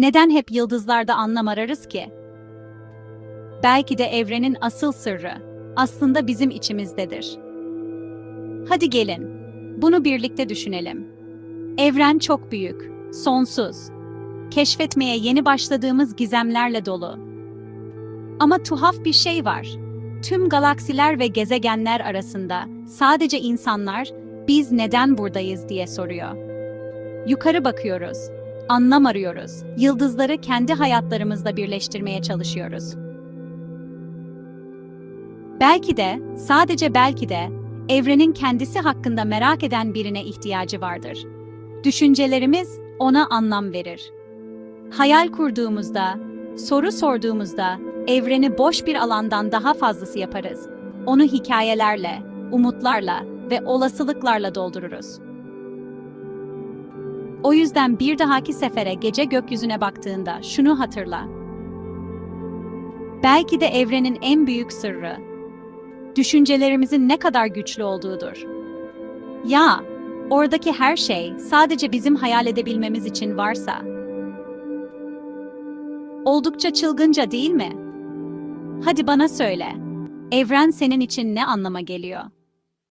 Neden hep yıldızlarda anlam ararız ki? Belki de evrenin asıl sırrı aslında bizim içimizdedir. Hadi gelin, bunu birlikte düşünelim. Evren çok büyük, sonsuz. Keşfetmeye yeni başladığımız gizemlerle dolu. Ama tuhaf bir şey var. Tüm galaksiler ve gezegenler arasında sadece insanlar biz neden buradayız diye soruyor. Yukarı bakıyoruz, anlam arıyoruz, yıldızları kendi hayatlarımızla birleştirmeye çalışıyoruz. Belki de, sadece belki de, evrenin kendisi hakkında merak eden birine ihtiyacı vardır. Düşüncelerimiz ona anlam verir. Hayal kurduğumuzda, soru sorduğumuzda evreni boş bir alandan daha fazlası yaparız. Onu hikayelerle, umutlarla ve olasılıklarla doldururuz. O yüzden bir dahaki sefere gece gökyüzüne baktığında şunu hatırla. Belki de evrenin en büyük sırrı, düşüncelerimizin ne kadar güçlü olduğudur. Ya, oradaki her şey sadece bizim hayal edebilmemiz için varsa. Oldukça çılgınca değil mi? Hadi bana söyle. Evren senin için ne anlama geliyor?